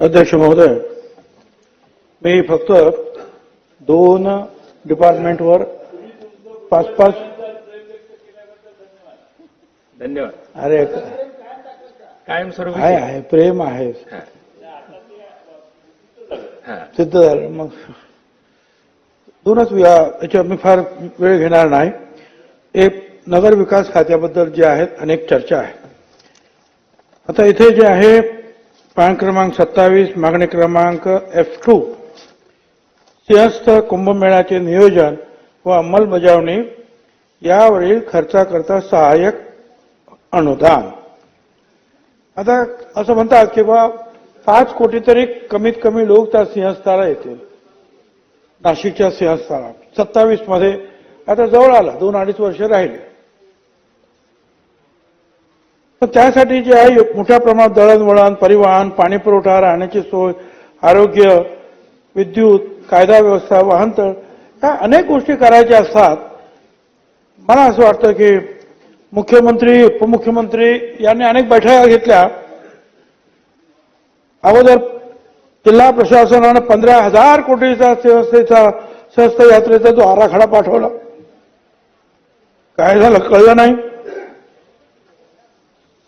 अध्यक्ष महोदय मी फक्त दोन डिपार्टमेंटवर पाच पाच धन्यवाद. अरे कायमस्वरूपी आहे आहे प्रेम आहे. हा. हा. सिद्ध झालं. मग दोनच या याच्यावर मी फार वेळ घेणार नाही. एक नगर विकास खात्याबद्दल जे आहेत अनेक चर्चा आहे. आता इथे जे आहे पान क्रमांक सत्तावीस मागणी क्रमांक एफ टू सिंहस्थ कुंभमेळ्याचे नियोजन व अंमलबजावणी यावरील खर्चाकरता सहाय्यक अनुदान. आता असं म्हणतात की बा पाच कोटी तरी कमीत कमी लोक त्या सिंहस्थाला येतील. नाशिकच्या सिंहस्थाला. सत्तावीसमध्ये आता जवळ आला दोन अडीच वर्ष राहिले. तर त्यासाठी जे आहे मोठ्या प्रमाणात दळणवळण परिवहन पाणी पुरवठा राहण्याची सोय आरोग्य विद्युत कायदा व्यवस्था वाहनतळ या अनेक गोष्टी करायच्या असतात. मला असं वाटतं की मुख्यमंत्री उपमुख्यमंत्री यांनी अनेक बैठका घेतल्या. अगोदर जिल्हा प्रशासनानं पंधरा हजार कोटीचा संस्थेचा संस्थ यात्रेचा जो आराखडा पाठवला. काय झालं? कळलं नाही.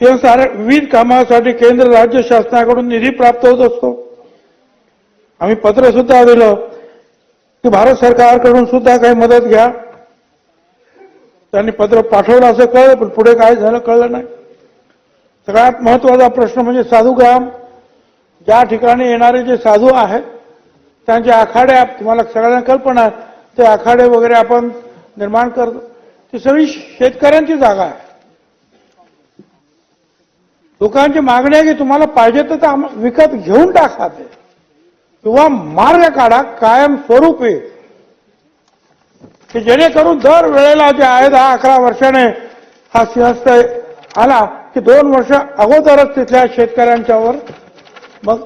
ते साऱ्या विविध कामासाठी केंद्र राज्य शासनाकडून निधी प्राप्त होत असतो. आम्ही पत्र सुद्धा दिलं. की भारत सरकारकडून सुद्धा काही मदत घ्या. त्यांनी पत्र पाठवलं असं कळलं पण पुढे काय झालं कळलं नाही. सगळ्यात महत्त्वाचा प्रश्न म्हणजे साधूग्राम ज्या ठिकाणी येणारे जे साधू आहेत त्यांचे आखाडे तुम्हाला सगळ्यांना कल्पना ते आखाडे वगैरे आपण निर्माण करतो. ती सगळी शेतकऱ्यांची जागा आहे. लोकांची मागणी आहे की तुम्हाला पाहिजे तर आम- विकत घेऊन टाका ते. किंवा मार्ग काढा कायम स्वरूपी. की जेणेकरून दर वेळेला जे आहे दहा अकरा वर्षाने हा सिंहस्थ आला की दोन वर्ष अगोदरच तिथल्या शेतकऱ्यांच्यावर मग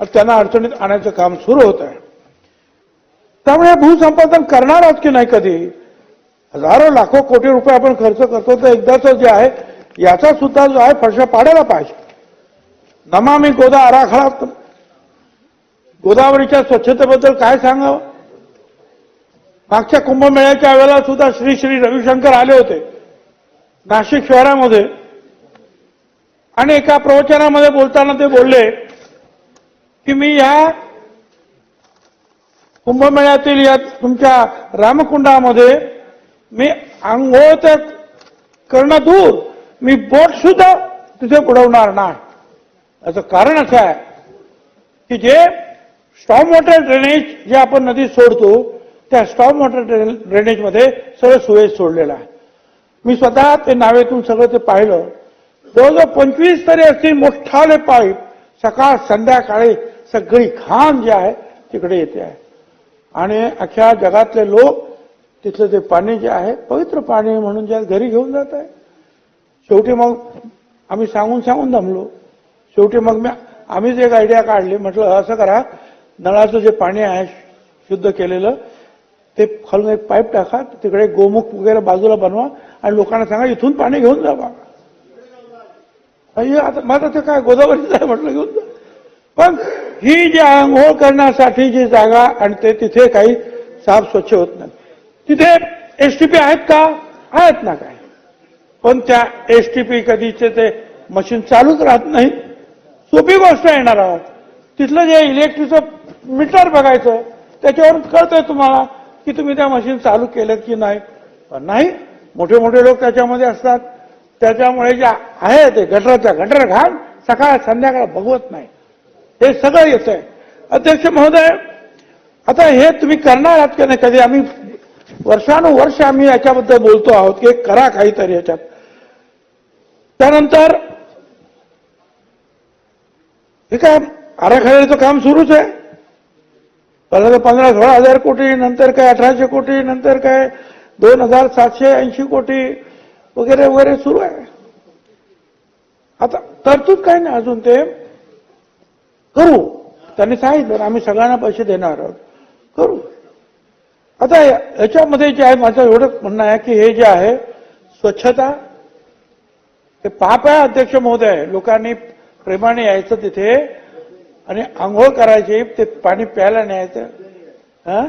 त्यांना अडचणीत आणायचं काम सुरू होत आहे. त्यामुळे भूसंपादन करणार आहोत की नाही कधी? हजारो लाखो कोटी रुपये आपण खर्च करतो तर एकदाच जे आहे याचा सुद्धा जो आहे फडशा पाडायला पाहिजे. नमामी गोदा आराखडा. गोदावरीच्या स्वच्छतेबद्दल काय सांगावं? मागच्या कुंभमेळ्याच्या वेळेला सुद्धा श्री श्री रविशंकर आले होते. नाशिक शहरामध्ये. आणि एका प्रवचनामध्ये बोलताना ते बोलले की मी या कुंभमेळ्यातील या तुमच्या रामकुंडामध्ये मी आंघोळ तर करणं दूर मी बोट सुद्धा तिथे बुडवणार नाही. याचं कारण असं आहे की जे स्टॉम वॉटर ड्रेनेज जे आपण नदीत सोडतो त्या स्टॉम वॉटर ड्रेनेजमध्ये सगळं सुवेज सोडलेलं आहे. मी स्वतः ते नावेतून सगळं ते पाहिलं. जवळजवळ पंचवीस तरी असतील मोठाले पाईप सकाळ संध्याकाळी सगळी घाण जी आहे तिकडे येते आहे. आणि अख्ख्या जगातले लोक तिथलं ते पाणी जे आहे पवित्र पाणी म्हणून जे घरी घेऊन जात आहे. शेवटी मग आम्ही सांगून सांगून दमलो. शेवटी मग मी आम्हीच एक आयडिया काढली. म्हटलं असं करा. नळाचं जे पाणी आहे शुद्ध केलेलं ते खालून एक पाईप टाका. तिकडे गोमुख वगैरे बाजूला बनवा आणि लोकांना सांगा इथून पाणी घेऊन जा बाबा आता माझं ते काय गोदावरीचं आहे म्हटलं घेऊन जा. पण ही जी आंघोळ करण्यासाठी जी जागा आणि ते तिथे काही साफ स्वच्छ होत नाही. तिथे एसटीपी आहेत का? आहेत ना काय? पण त्या एस टी पी कधीचे ते मशीन चालूच राहत नाही. सोपी गोष्ट येणार आहोत. तिथलं जे इलेक्ट्रिकचं मीटर बघायचं त्याच्यावरून कळतंय तुम्हाला की तुम्ही त्या मशीन चालू केलं की नाही. पण नाही मोठे मोठे लोक त्याच्यामध्ये असतात. त्याच्यामुळे जे आहे ते गटराचा गटर घाण सकाळ संध्याकाळ बघवत नाही. हे सगळं येतंय. अध्यक्ष महोदय आता हे तुम्ही करणार आहात की नाही? कधी आम्ही वर्षानुवर्ष आम्ही याच्याबद्दल बोलतो आहोत की करा काहीतरी याच्यात. त्यानंतर हे काय आराखड्याचं काम सुरूच आहे. पहिला पंधरा सोळा हजार कोटी नंतर काय अठराशे कोटी नंतर काय दोन हजार सातशे ऐंशी कोटी वगैरे वगैरे सुरू आहे. आता तरतूद काय नाही अजून ते. करू. त्यांनी सांगितलं आम्ही सगळ्यांना पैसे देणार आहोत. करू. आता याच्यामध्ये जे आहे माझं एवढंच म्हणणं आहे की हे जे आहे स्वच्छता ते पाप आहे अध्यक्ष महोदय. लोकांनी प्रेमाने यायचं तिथे आणि आंघोळ करायची ते पाणी प्यायला न्यायचं. हा?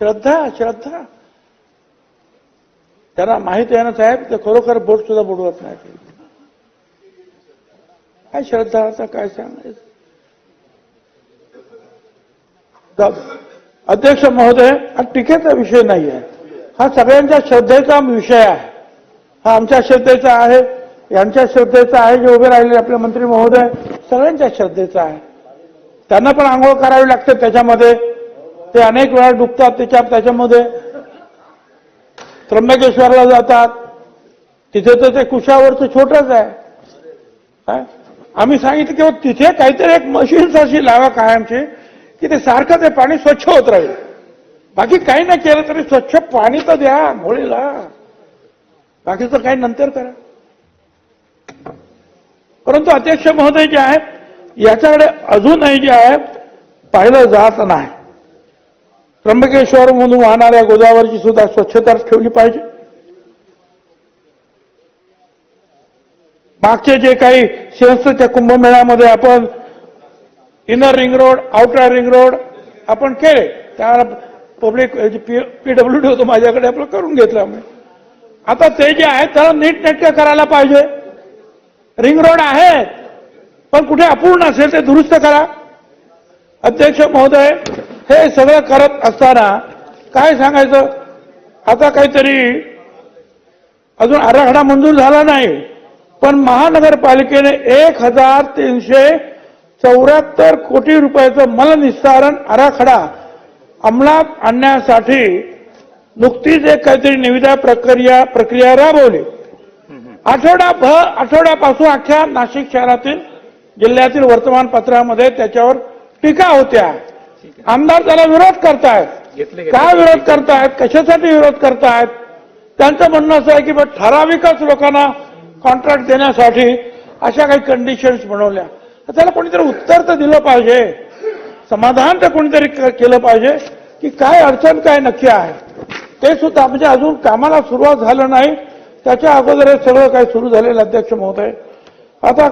श्रद्धा श्रद्धा. त्यांना माहिती आहे ना साहेब ते खरोखर बोट सुद्धा बुडवत नाही. काय श्रद्धा आता काय सांगायचं? अध्यक्ष महोदय हा टीकेचा विषय नाही आहे हा सगळ्यांच्या श्रद्धेचा विषय आहे. हा आमच्या श्रद्धेचा आहे. यांच्या श्रद्धेचं आहे जे उभे राहिले आपले मंत्री महोदय सगळ्यांच्या श्रद्धेचा आहे. त्यांना पण आंघोळ करावी लागते त्याच्यामध्ये. ते अनेक वेळा डुबतात त्याच्या त्याच्यामध्ये. त्र्यंबकेश्वरला जातात. तिथे तर ते कुशावरचं छोटंच आहे. आम्ही सांगितलं की तिथे काहीतरी एक मशीन्स अशी लावा कायमची की ते सारखं ते पाणी स्वच्छ होत राहील. बाकी काही नाही केलं तरी स्वच्छ पाणी तर द्या होळीला बाकीचं काही नंतर करा. परंतु अध्यक्ष महोदय जे आहे याच्याकडे अजूनही जे आहे पाहिलं जात नाही. त्र्यंबकेश्वर म्हणून वाहणाऱ्या गोदावरीची सुद्धा स्वच्छता ठेवली पाहिजे. मागचे जे काही सिंहस्थच्या कुंभमेळ्यामध्ये आपण inner ring road outer ring road आपण केले. त्याला पब्लिक पीडब्ल्यू डी होतो माझ्याकडे आपलं करून घेतलं आम्ही. आता ते जे आहे त्याला नीटनेटकं करायला पाहिजे. रिंग रोड आहे. पण कुठे अपूर्ण असेल ते दुरुस्त करा. अध्यक्ष महोदय हे सगळं करत असताना काय सांगायचं? आता काहीतरी अजून आराखडा मंजूर झाला नाही. पण महानगरपालिकेने एक हजार तीनशे चौऱ्याहत्तर कोटी रुपयाचं मलनिस्तारण आराखडा अंमलात आणण्यासाठी नुकतीच एक काहीतरी निविदा प्रक्रिया प्रक्रिया राबवली. आठवडाभर आठवड्यापासून अख्ख्या नाशिक शहरातील जिल्ह्यातील वर्तमानपत्रामध्ये त्याच्यावर टीका होत्या. आमदार त्याला विरोध करतायत. का विरोध करतायत? कशासाठी विरोध करतायत? त्यांचं म्हणणं असं आहे की बा ठराविकच लोकांना कॉन्ट्रॅक्ट देण्यासाठी अशा काही कंडिशन्स बनवल्या. तर त्याला कोणीतरी उत्तर तर दिलं पाहिजे. समाधान तर कोणीतरी केलं पाहिजे की काय अडचण काय नक्की आहे. ते सुद्धा म्हणजे अजून कामाला सुरुवात झालं नाही. त्याच्या अगोदर हे सगळं काही सुरू झालेलं अध्यक्ष महोदय. आता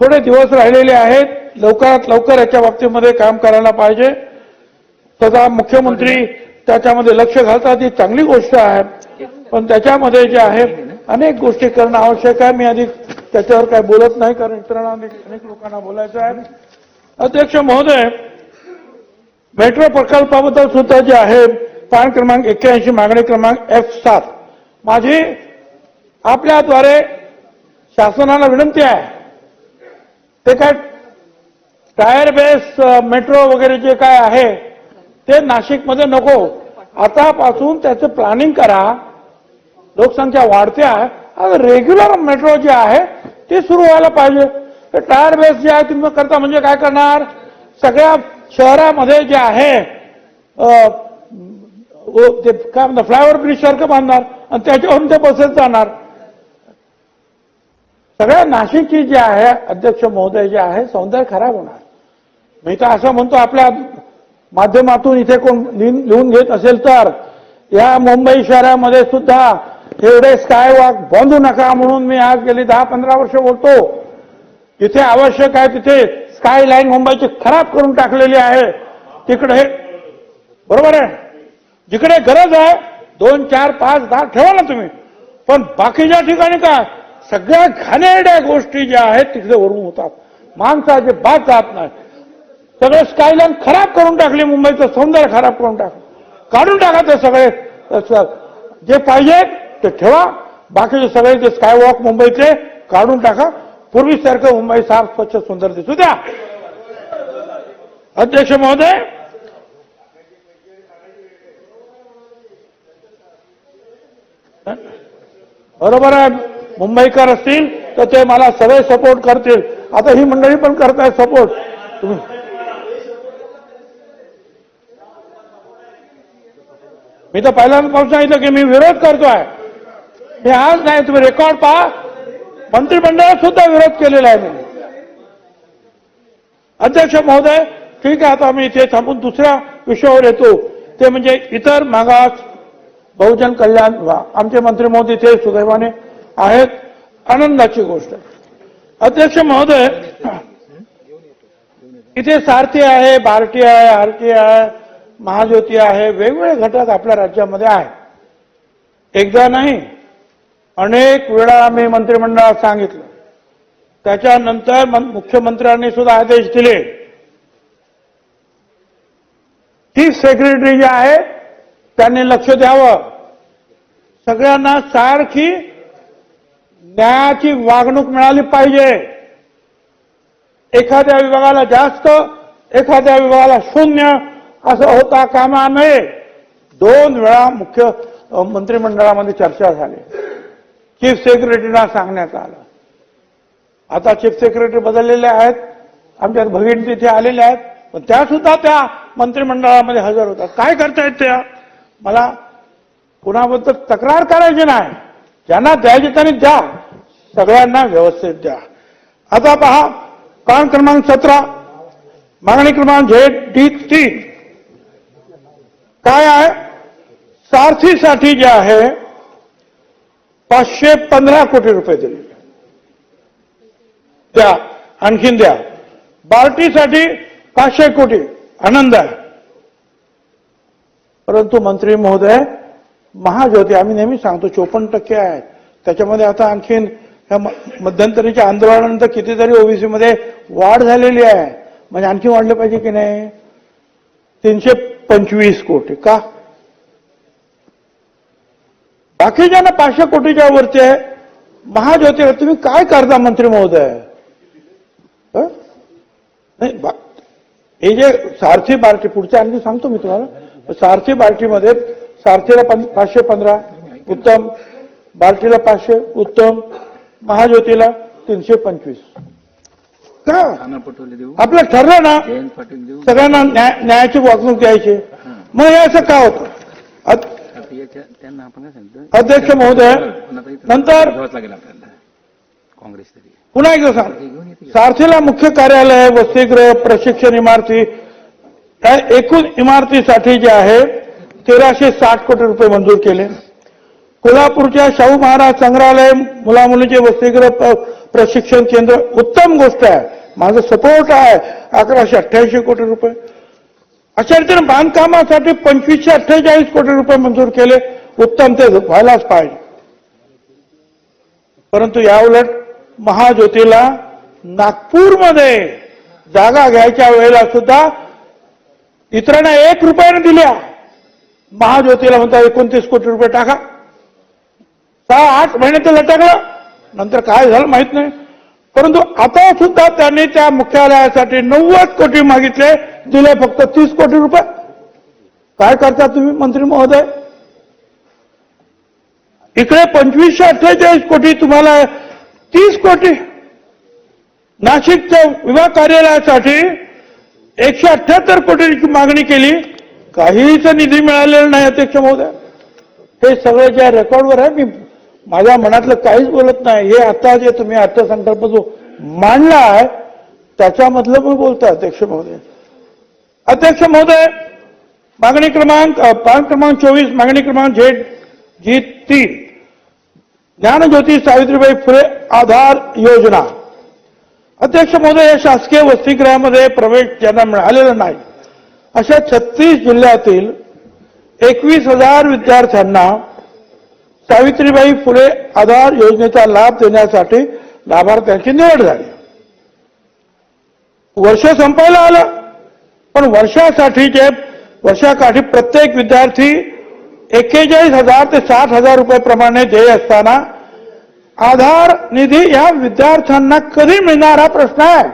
थोडे दिवस राहिलेले आहेत. लवकरात लवकर याच्या बाबतीमध्ये काम करायला पाहिजे. तसा मुख्यमंत्री त्याच्यामध्ये लक्ष घालतात. ही चांगली गोष्ट आहे. पण त्याच्यामध्ये जे आहे अनेक गोष्टी करणं आवश्यक आहे. मी आधी त्याच्यावर काय बोलत नाही कारण इतरांना अनेक अनेक लोकांना बोलायचं आहे. अध्यक्ष महोदय मेट्रो प्रकल्पाबद्दल सुद्धा जे आहे पान क्रमांक एक्क्याऐंशी मागणी क्रमांक एफ सात. माझी आपल्याद्वारे शासनाला विनंती आहे. ते काय टायर बेस मेट्रो वगैरे जे काय आहे ते नाशिकमध्ये नको. आतापासून त्याचं प्लॅनिंग करा. लोकसंख्या वाढते आहे. रेग्युलर मेट्रो जे आहे ते सुरू व्हायला पाहिजे. ते टायर बेस जे आहे तुम्ही करता म्हणजे काय करणार? सगळ्या शहरामध्ये जे आहे ते काय म्हणतात फ्लायओव्हर ब्रिज सारखं बांधणार. आणि त्याच्यावरून ते बसत जाणार. सगळ्या नाशिकची जी आहे अध्यक्ष महोदय जे आहे सौंदर्य खराब होणार. मी तर असं म्हणतो आपल्या माध्यमातून इथे कोण लिहून लिहून घेत असेल तर या मुंबई शहरामध्ये सुद्धा एवढे स्काय वॉक बांधू नका म्हणून मी आज गेली दहा पंधरा वर्ष बोलतो. इथे आवश्यक आहे तिथे स्काय लाईन मुंबईची खराब करून टाकलेली आहे. तिकडे बरोबर आहे? जिकडे गरज आहे दोन चार पाच दहा ठेवा ना तुम्ही. पण बाकीच्या ठिकाणी काय? सगळ्या घाणेरड्या गोष्टी ज्या आहेत तिकडे वरून होतात. माणसाचे बात जात नाही. सगळे स्कायलाईन खराब करून टाकली मुंबईचं सौंदर्य खराब करून टाकलं. काढून टाका ते सगळे. जे पाहिजे ते ठेवा. बाकीचे सगळे जे स्कायवॉक मुंबईचे काढून टाका. पूर्वीसारखं मुंबई साफ स्वच्छ सुंदर दिसू द्या. अध्यक्ष महोदय बरोबर आहे. मुंबईकर असतील तर ते मला सगळे सपोर्ट करतील. आता ही मंडळी पण करताय सपोर्ट तुम्ही. मी तर पहिल्यांदापासून सांगितलं की मी विरोध करतोय. हे आज नाही तुम्ही रेकॉर्ड पहा. मंत्रिमंडळात सुद्धा विरोध केलेला आहे मी. अध्यक्ष महोदय ठीक आहे आता मी इथे थांबून दुसऱ्या विषयावर येतो. ते म्हणजे इतर मागास बहुजन कल्याण आमचे मंत्री मोदी ते सुदैवाने आहेत. आनंदाची गोष्ट. अध्यक्ष महोदय इथे सारथी आहे बार्टी आहे आरटी आहे महाज्योती आहे वेगवेगळे घटक आपल्या राज्यामध्ये आहेत. एकदा नाही अनेक वेळा आम्ही मंत्रिमंडळात सांगितलं. त्याच्यानंतर मुख्यमंत्र्यांनी सुद्धा आदेश दिले. चीफ सेक्रेटरी जे आहे त्यांनी लक्ष द्यावं. सगळ्यांना सारखी न्यायाची वागणूक मिळाली पाहिजे. एखाद्या विभागाला जास्त एखाद्या विभागाला शून्य असं होता कामा नये. दोन वेळा मुख्य मंत्रिमंडळामध्ये चर्चा झाली. चीफ सेक्रेटरीना सांगण्यात आलं. आता चीफ सेक्रेटरी बदललेले आहेत. आमच्यात भगिनी तिथे आलेल्या आहेत. पण त्या सुद्धा त्या मंत्रिमंडळामध्ये हजर होतात. काय करतायत त्या? मला कुणाबद्दल तक्रार करायची नाही. ज्यांना द्यायची त्यांनी द्या. सगळ्यांना व्यवस्थित द्या. आता पहा पान क्रमांक सतरा मागणी क्रमांक झेड डी तीन. काय आहे? सारथीसाठी जे आहे पाचशे पंधरा कोटी रुपये दिले. द्या आणखीन द्या. बार्टीसाठी पाचशे कोटी आनंद आहे. परंतु मंत्री महोदय महाज्योती आम्ही नेहमी सांगतो चोपन्न टक्के आहेत. त्याच्यामध्ये आता आणखीन ह्या मध्यंतरीच्या आंदोलनानंतर कितीतरी ओबीसीमध्ये वाढ झालेली आहे. म्हणजे आणखी वाढलं पाहिजे की नाही? तीनशे पंचवीस कोटी का? बाकीच्यांना पाचशे कोटीच्या वरती आहे महाज्योतीला तुम्ही काय करता मंत्री महोदय? नाही हे जे सारथी पार्टी पुढचे आणखी सांगतो मी तुम्हाला. सारथी पार्टीमध्ये सारथीला पाचशे पंधरा उत्तम बालटीला पाचशे उत्तम महाज्योतीला तीनशे पंचवीस. का? आपलं ठरलं ना? सगळ्यांना न्याय न्यायाची वागणूक द्यायची. मग हे असं का होतं? अध्यक्ष महोदय नंतर काँग्रेस पुन्हा एकदा सांग. सारथीला मुख्य कार्यालय वसतिगृह प्रशिक्षण इमारती त्या एकूण इमारतीसाठी जे आहे तेराशे साठ कोटी रुपये मंजूर केले. कोल्हापूरच्या शाहू महाराज संग्रहालय मुलामुलींचे वसतिगृह प्रशिक्षण केंद्र उत्तम गोष्ट आहे. माझा सपोर्ट आहे. अकराशे अठ्ठ्याऐंशी कोटी रुपये. अशा रीतीने बांधकामासाठी पंचवीसशे अठ्ठेचाळीस कोटी रुपये मंजूर केले. उत्तम ते व्हायलाच पाहिजे. परंतु याउलट महाज्योतीला नागपूरमध्ये जागा घ्यायच्या वेळेला सुद्धा इतरांना एक रुपयाने दिल्या. महाज्योतीला म्हणता एकोणतीस कोटी रुपये टाका. सहा आठ महिने तर लटकलं. नंतर काय झालं माहीत नाही. परंतु आता सुद्धा त्यांनी त्या मुख्यालयासाठी नव्वद कोटी मागितले. दिले फक्त तीस कोटी रुपये. काय करता तुम्ही मंत्री महोदय? इकडे पंचवीसशे अठ्ठेचाळीस कोटी तुम्हाला तीस कोटी. नाशिकच्या विभाग कार्यालयासाठी एकशे अठ्ठ्याहत्तर कोटीची मागणी केली. काहीच निधी मिळालेला नाही अध्यक्ष महोदय. हे सगळं ज्या रेकॉर्डवर आहे मी माझ्या मनातलं काहीच बोलत नाही. हे आता जे तुम्ही अर्थसंकल्प जो मांडला आहे त्याच्यामधलं मी बोलतो अध्यक्ष महोदय. अध्यक्ष महोदय मागणी क्रमांक पान क्रमांक चोवीस मागणी क्रमांक झेड जी तीन. ज्ञानज्योती सावित्रीबाई फुले आधार योजना. अध्यक्ष महोदय या शासकीय वसतिगृहामध्ये प्रवेश ज्यांना मिळालेला नाही अशा छत्तीस जिल्ह्यातील एकवीस हजार विद्यार्थ्यांना सावित्रीबाई फुले आधार योजनेचा लाभ देण्यासाठी लाभार्थ्यांची निवड झाली. वर्ष संपायला आलं पण वर्षासाठी जे वर्षाकाठी प्रत्येक विद्यार्थी एक्केचाळीस हजार ते साठ हजार रुपये प्रमाणे देय असताना आधार निधी या विद्यार्थ्यांना कधी मिळणार हा प्रश्न आहे?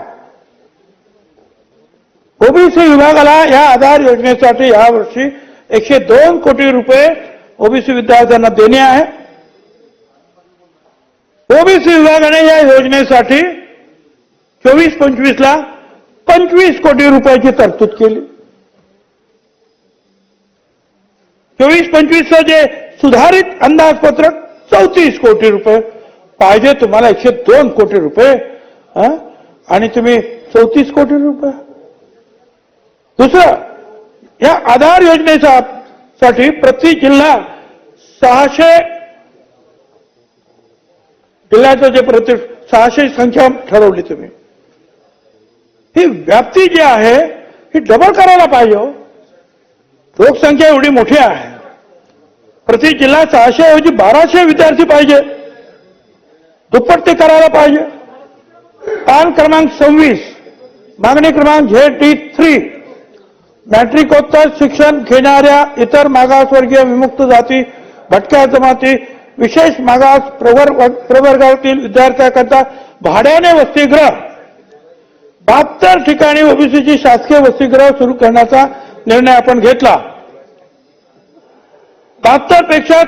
ओबीसी विभागाला या आधार योजनेसाठी यावर्षी एकशे दोन कोटी रुपये ओबीसी विद्यार्थ्यांना देणे आहे. ओबीसी विभागाने या योजनेसाठी चोवीस पंचवीसला पंचवीस कोटी रुपयाची तरतूद केली. चोवीस पंचवीसचं जे सुधारित अंदाजपत्रक चौतीस कोटी रुपये. पाहिजे तुम्हाला एकशे दोन कोटी रुपये आणि तुम्ही चौतीस कोटी रुपये. दुसरं या आधार योजनेचा साठी प्रति जिल्हा सहाशे जिल्ह्याचं जे प्रति सहाशे संख्या ठरवली तुम्ही. ही व्याप्ती जी आहे ही डबल करायला पाहिजे हो. लोकसंख्या एवढी मोठी आहे. प्रति जिल्हा सहाशे ऐवजी बाराशे विद्यार्थी पाहिजे. दुप्पट ते करायला पाहिजे. पान क्रमांक सव्वीस मागणी क्रमांक झेड टी थ्री. मॅट्रिकोत्तर शिक्षण घेणाऱ्या इतर मागासवर्गीय विमुक्त जाती भटक्या जमाती विशेष मागास प्रवर्ग प्रवर्गातील विद्यार्थ्यांकरता भाड्याने वसतिगृह. बहात्तर ठिकाणी ओबीसीची शासकीय वसतिगृह सुरू करण्याचा निर्णय आपण घेतला. बहात्तरपेक्षा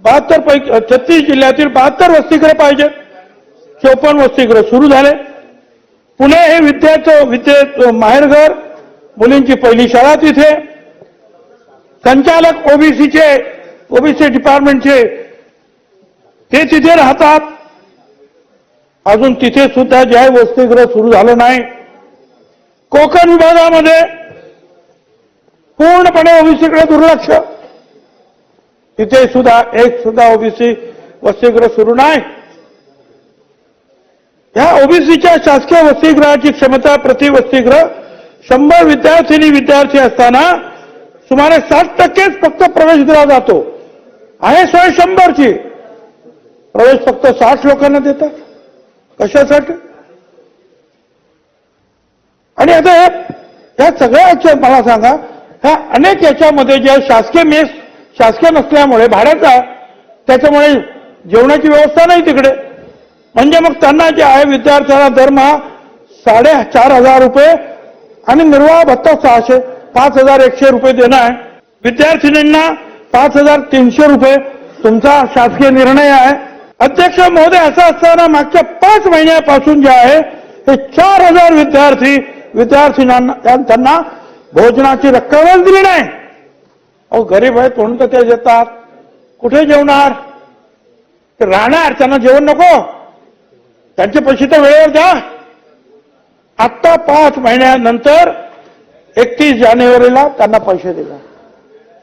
बहात्तर पैकी छत्तीस जिल्ह्यातील बहात्तर वसतिगृह पाहिजे. चौपन्न वसतिगृह सुरू झाले. पुणे हे विद्याचं विद्ये माहेरघर मुलींची पहिली शाळा तिथे. संचालक ओबीसीचे ओबीसी डिपार्टमेंटचे ते तिथे राहतात. अजून तिथे सुद्धा जे आहे वसतिगृह सुरू झालं नाही. कोकण विभागामध्ये पूर्णपणे ओबीसीकडे दुर्लक्ष. तिथे सुद्धा एक सुद्धा ओबीसी वसतिगृह सुरू नाही. या ओबीसीच्या शासकीय वसतिगृहाची क्षमता प्रति वसतिगृह शंभर विद्यार्थिनी विद्यार्थी असताना सुमारे साठ टक्केच फक्त प्रवेश दिला जातो. आहे सोय शंभरची. प्रवेश फक्त साठ लोकांना देतात. कशासाठी? आणि आता ह्या या सगळ्या मला सांगा ह्या अनेक याच्यामध्ये जे शासकीय मेस शासकीय नसल्यामुळे भाड्याचा त्याच्यामुळे जेवणाची व्यवस्था नाही तिकडे. म्हणजे मग त्यांना जे आहे विद्यार्थ्यांना दरमहा साडे चार हजार रुपये आणि निर्वाह भत्ता सहाशे पाच हजार एकशे रुपये देणं आहे. विद्यार्थिनींना पाच हजार तीनशे रुपये. तुमचा शासकीय निर्णय आहे. अध्यक्ष महोदय असं असताना मागच्या पाच महिन्यापासून जे आहे हे चार हजार विद्यार्थी विद्यार्थिनांना त्या- त्यांना भोजनाची रक्कमच दिली नाही. अहो गरीब आहेत म्हणून तर ते देतात? कुठे जेवणार? ते राहणार त्यांना जेवण नको. त्यांचे पैसे तर वेळेवर द्या. आत्ता पाच महिन्यानंतर एकतीस जानेवारीला त्यांना पैसे दिला.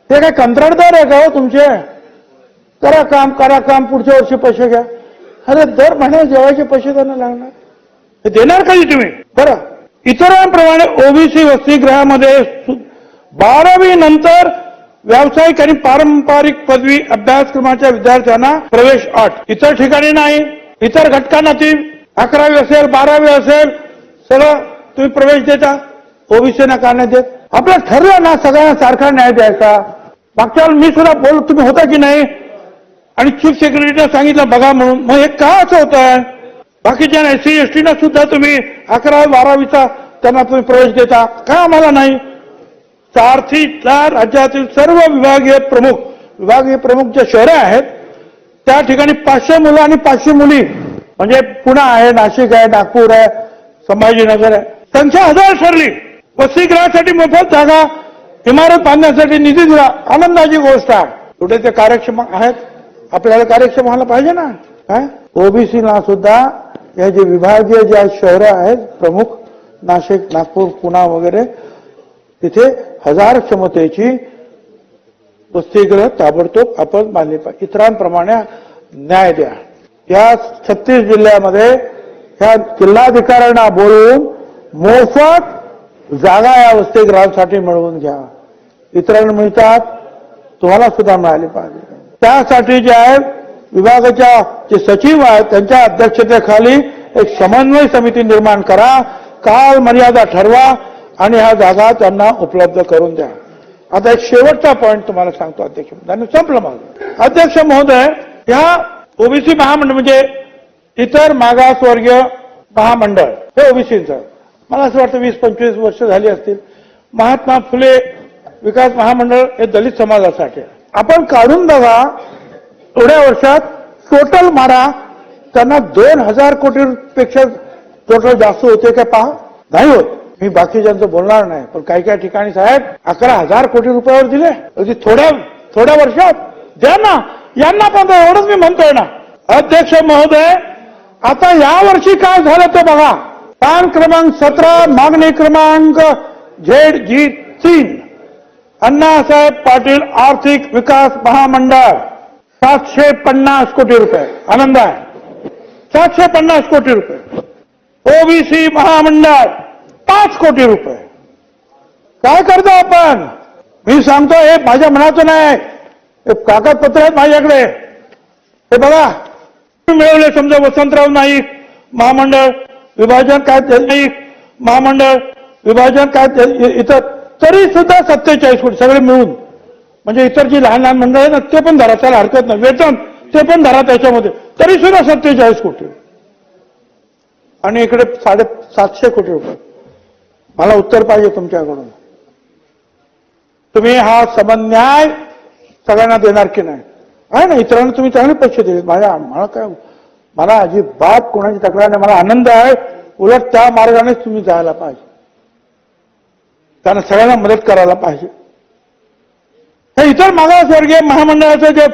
ते काय कंत्राटदार आहे का हो तुमचे? करा काम करा काम पुढच्या वर्षी पैसे घ्या. अरे दर महिन्यात जेवायचे पैसे त्यांना लागणार. हे देणार कधी तुम्ही? बरं. इतरांप्रमाणे ओबीसी वसतिगृहामध्ये बारावी नंतर व्यावसायिक आणि पारंपरिक पदवी अभ्यासक्रमाच्या विद्यार्थ्यांना प्रवेश अट इतर ठिकाणी नाही. इतर घटकांना ती अकरावी असेल बारावी असेल सगळं तुम्ही प्रवेश देता ओबीसी ना नाही देत. आपलं ठरलं ना सगळ्यांना सारखा न्याय द्यायचा. मागच्या मी सुद्धा बोल तुम्ही होता की नाही? आणि चीफ सेक्रेटरीला सांगितलं बघा म्हणून. मग हे का असं होत आहे बाकीच्या एससी एसटीना सुद्धा तुम्ही अकरावी बारावीचा त्यांना तुम्ही प्रवेश देता. का आम्हाला नाही? सारथीला राज्यातील सर्व विभागीय प्रमुख विभागीय प्रमुख जे शहरं आहेत त्या ठिकाणी पाचशे मुलं आणि पाचशे मुली म्हणजे पुणे आहे नाशिक आहे नागपूर आहे संभाजीनगर आहे. त्यांचा हजार ठरली वसतिगृहासाठी मोफत जागा इमारत बांधण्यासाठी निधी दिला. आनंदाची गोष्ट आहे. कुठे ते कार्यक्षम आहेत? आपल्याला कार्यक्षम व्हायला पाहिजे ना. ओबीसीला सुद्धा या जे विभागीय ज्या शहरं आहेत प्रमुख नाशिक नागपूर पुणा वगैरे तिथे हजार क्षमतेची वसतिगृह ताबडतोब आपण बांधली पाहिजे. इतरांप्रमाणे न्याय द्या. या छत्तीस जिल्ह्यामध्ये ह्या जिल्हाधिकाऱ्यांना बोलवून मोफत जागा या वसतिगृहांसाठी मिळवून घ्या. इतरांना मिळतात तुम्हाला सुद्धा मिळाली पाहिजे. त्यासाठी जे आहे विभागाच्या जे सचिव आहेत त्यांच्या अध्यक्षतेखाली एक समन्वय समिती निर्माण करा काल मर्यादा ठरवा आणि ह्या जागा त्यांना उपलब्ध करून द्या. आता एक शेवटचा पॉईंट तुम्हाला सांगतो अध्यक्ष संपलं माझं. अध्यक्ष महोदय ह्या ओबीसी महामंडळ म्हणजे इतर मागासवर्गीय महामंडळ हे ओबीसीचं मला असं वाटतं वीस पंचवीस वर्ष झाली असतील. महात्मा फुले विकास महामंडळ हे दलित समाजासाठी आपण काढून बघा थोड्या वर्षात टोटल मारा त्यांना दोन हजार कोटी पेक्षा टोटल जास्त होते का पहा? नाही होत. मी बाकीच्यांचं बोलणार नाही पण काही काही ठिकाणी साहेब अकरा हजार कोटी रुपयावर दिले. अगदी थोड्या थोड्या वर्षात. द्या ना यांना पण एवढंच मी म्हणतोय ना. अध्यक्ष महोदय आता या वर्षी काय झालं ते बघा. पान क्रमांक सतरा मागणी क्रमांक झेड जी तीन. अण्णासाहेब पाटील आर्थिक विकास महामंडळ. सातशे पन्नास कोटी रुपये. आनंद आहे. सातशे पन्नास कोटी रुपये. ओबीसी महामंडळ पाच कोटी रुपये. काय करतो आपण? मी सांगतो हे माझ्या मनाचं नाही कागदपत्र आहेत माझ्याकडे. हे बघा. मिळवले समजा वसंतराव नाईक महामंडळ विभाजन काय नाईक महामंडळ विभाजन काय इतर तरी सुद्धा सत्तेचाळीस कोटी सगळे मिळून म्हणजे इतर जी लहान लहान मंडळ आहे ना ते पण धरा त्याला हरकत नाही. वेतन ते पण धरा त्याच्यामध्ये तरी सुद्धा सत्तेचाळीस कोटी. आणि इकडे साडे सातशे कोटी रुपये. मला उत्तर पाहिजे तुमच्याकडून. तुम्ही हा समन्याय सगळ्यांना देणार की नाही? आहे ना इतरांना तुम्ही चांगले पैसे दिले. माझ्या मला काय मला अजिबात कोणाची तक्रार नाही. मला आनंद आहे. उलट त्या मार्गानेच तुम्ही जायला पाहिजे. त्यांना सगळ्यांना मदत करायला पाहिजे. हे इतर मागासवर्गीय महामंडळाचं जे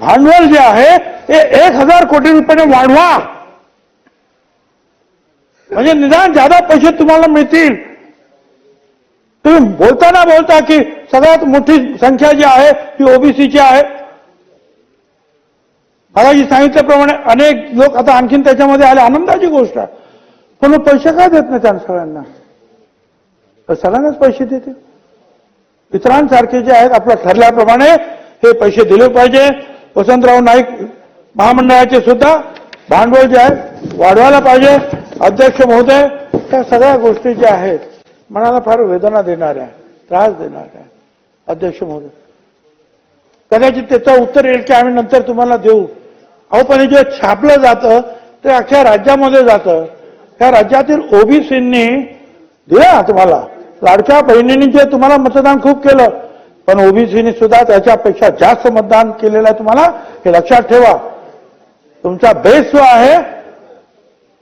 भांडवल जे आहे ते एक हजार कोटी रुपयाने वाढवा. म्हणजे निदान जादा पैसे तुम्हाला मिळतील. तुम्ही बोलताना बोलता की सगळ्यात मोठी संख्या जी आहे ती ओबीसीची आहे. मला जी सांगितल्याप्रमाणे अनेक लोक आता आणखीन त्याच्यामध्ये आले. आनंदाची गोष्ट आहे. पण मग पैसे काय देत नाही त्यांना सगळ्यांना? तर सगळ्यांनाच पैसे देते इतरांसारखे जे आहेत आपल्या ठरल्याप्रमाणे हे पैसे दिले पाहिजे. वसंतराव नाईक महामंडळाचे सुद्धा भांडवल जे आहे वाढवायला पाहिजे. अध्यक्ष महोदय त्या सगळ्या गोष्टी ज्या आहेत मनाला फार वेदना देणाऱ्या त्रास देणाऱ्या. अध्यक्ष महोदय. कदाचित त्याचं उत्तर येईल की आम्ही नंतर तुम्हाला देऊ. अहो पण हे जे छापलं जातं ते अख्ख्या राज्यामध्ये जातं. त्या राज्यातील ओबीसींनी दिला तुम्हाला? लाडक्या बहिणींनी जे तुम्हाला मतदान खूप केलं पण ओबीसीनी सुद्धा त्याच्यापेक्षा जास्त मतदान केलेलं आहे तुम्हाला? हे लक्षात ठेवा. तुमचा बेस जो आहे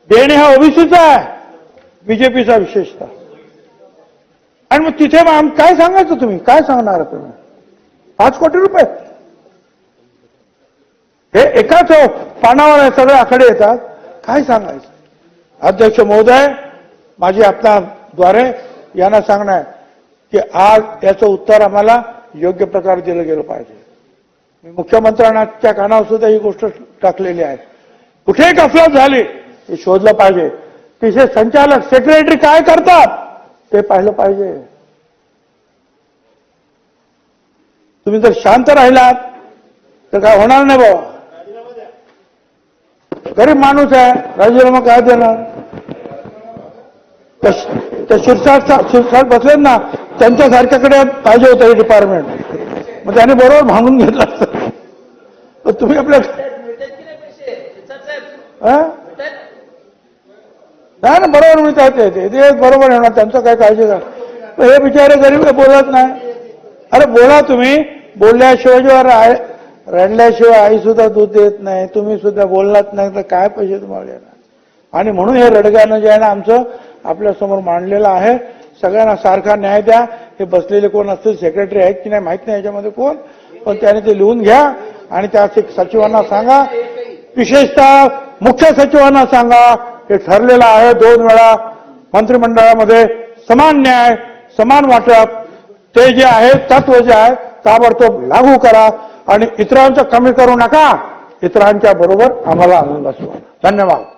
देणे हा ओबीसीचा आहे. बीजेपीचा विशेषतः. आणि मग तिथे मग काय सांगायचं तुम्ही? काय सांगणार तुम्ही? पाच कोटी रुपये? हे एकाच पानावर सगळे आकडे येतात. काय सांगायचं? अध्यक्ष महोदय माझी आपल्याद्वारे यांना सांगणं आहे की आज याचं उत्तर आम्हाला योग्य प्रकारे दिलं गेलं पाहिजे. मी मुख्यमंत्र्यांच्या कानावर सुद्धा ही गोष्ट टाकलेली आहे. कुठेही कफलत झाली हे शोधलं पाहिजे. तिथे संचालक सेक्रेटरी काय करतात? ते पाहिलं पाहिजे. तुम्ही जर शांत राहिलात तर काय होणार नाही बाबा? गरीब माणूस आहे राजीनामा काय देणार? त्या त्या शिरसाट शिरसाट बसलेत ना त्यांच्यासारख्याकडे पाहिजे होतं हे डिपार्टमेंट मग त्याने बरोबर भांगून घेतलं असतं. तुम्ही आपल्या नाही हा? नाही ना बरोबर मिळतात ते बरोबर येणार त्यांचं काय काळजी का हे बिचारे गरीब बोलत नाही. अरे बोला तुम्ही बोलल्याशिवाय जेव्हा रडल्याशिवाय आई सुद्धा दूध देत नाही तुम्ही सुद्धा बोललात नाही तर काय पैसे तुम्हाला येणार आणि म्हणून हे रडगाणं जे आहे ना आमचं आपल्यासमोर मांडलेलं आहे. सगळ्यांना सारखा न्याय द्या. हे बसलेले कोण असतील सेक्रेटरी आहेत की नाही माहीत नाही याच्यामध्ये कोण. पण त्याने ते लिहून घ्या. आणि त्या सचिवांना सांगा. विशेषतः मुख्य सचिवांना सांगा. हे ठरलेलं आहे दोन वेळा मंत्रिमंडळामध्ये समान न्याय समान वाटप. ते जे आहे तत्व जे आहे ताबडतोब लागू करा. आणि इतरांचं कमी करू नका. इतरांच्या बरोबर आम्हाला आनंद असतो. धन्यवाद.